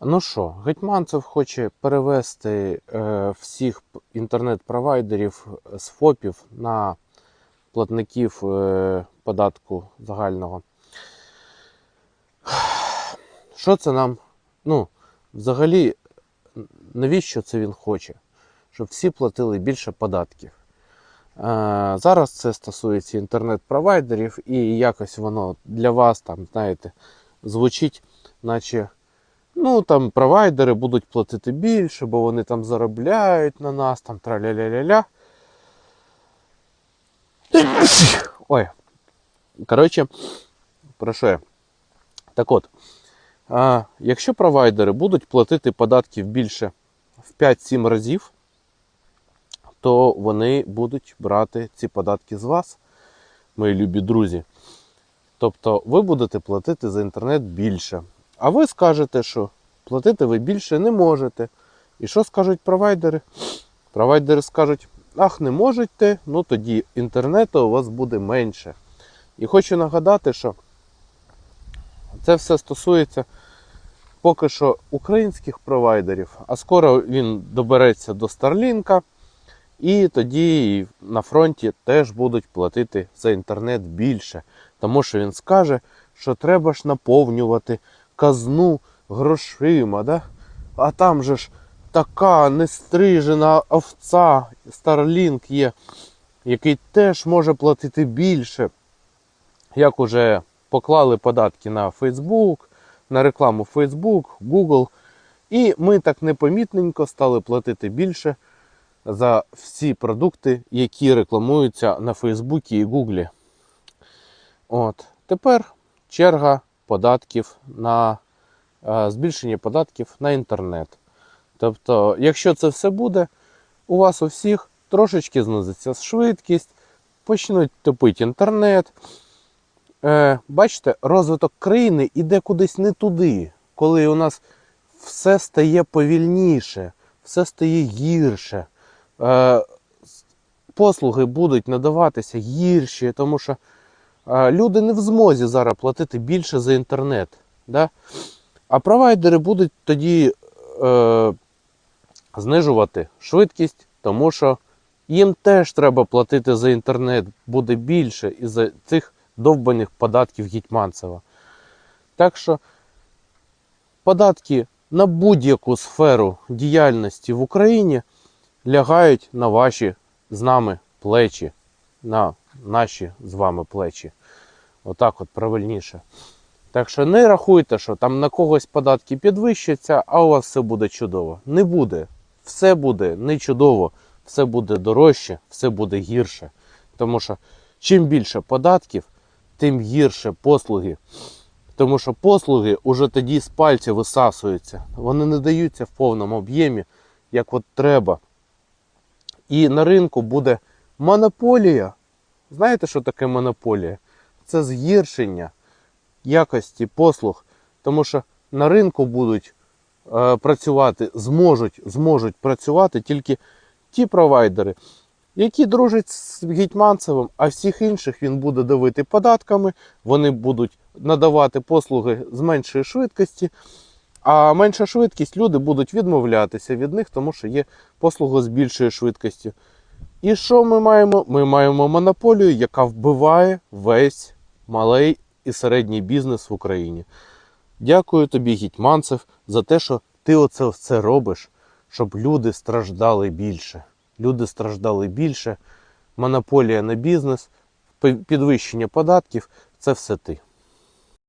Ну що, Гетьманцев хоче перевести е, всіх інтернет-провайдерів з ФОПів на платників е, податку загального. Що це нам? Ну, взагалі, навіщо це він хоче? Щоб всі платили більше податків. Е, Зараз це стосується інтернет-провайдерів, і якось воно для вас там, знаєте, звучить, наче ну там провайдери будуть платити більше, бо вони там заробляють на нас, там траля-ля-ля-ля. Ой. Коротше, про що я? Так от, а, якщо провайдери будуть платити податків більше в 5-7 разів, то вони будуть брати ці податки з вас, мої любі друзі. Тобто ви будете платити за інтернет більше. А ви скажете, що платити ви більше не можете. І що скажуть провайдери? Провайдери скажуть, ах, не можете, ну тоді інтернету у вас буде менше. І хочу нагадати, що це все стосується поки що українських провайдерів, а скоро він добереться до Старлінка, і тоді на фронті теж будуть платити за інтернет більше. Тому що він скаже, що треба ж наповнювати казну грошима. Да? А там же ж така нестрижена овця, Starlink є, який теж може платити більше. Як уже поклали податки на Facebook, на рекламу Facebook, Google. І ми так непомітненько стали платити більше за всі продукти, які рекламуються на Фейсбуці і Гуглі. От. Тепер черга податків на е, збільшення податків на інтернет. Тобто, якщо це все буде, у вас у всіх трошечки знизиться швидкість, почнуть топити інтернет. Е, бачите, розвиток країни іде кудись не туди, коли у нас все стає повільніше, все стає гірше. Е, послуги будуть надаватися гірші, тому що люди не в змозі зараз платити більше за інтернет. Да? А провайдери будуть тоді е, знижувати швидкість, тому що їм теж треба платити за інтернет, буде більше із-за цих довбаних податків Гетьманцева. Так що податки на будь-яку сферу діяльності в Україні лягають на ваші з нами плечі, на наші з вами плечі. Отак от правильніше. Так що не рахуйте, що там на когось податки підвищаться, а у вас все буде чудово. Не буде. Все буде не чудово, все буде дорожче, все буде гірше. Тому що чим більше податків, тим гірше послуги. Тому що послуги уже тоді з пальця висасуються. Вони не даються в повному об'ємі, як от треба. І на ринку буде монополія. Знаєте, що таке монополія? Це згіршення якості послуг, тому що на ринку будуть е, працювати, зможуть, зможуть працювати тільки ті провайдери, які дружать з Гетьманцевим, а всіх інших він буде давити податками, вони будуть надавати послуги з меншої швидкості, а менша швидкість люди будуть відмовлятися від них, тому що є послуга з більшою швидкістю. І що ми маємо? Ми маємо монополію, яка вбиває весь малий і середній бізнес в Україні. Дякую тобі, Гетьманцев, за те, що ти оце все робиш, щоб люди страждали більше. Люди страждали більше. Монополія на бізнес, підвищення податків це все ти.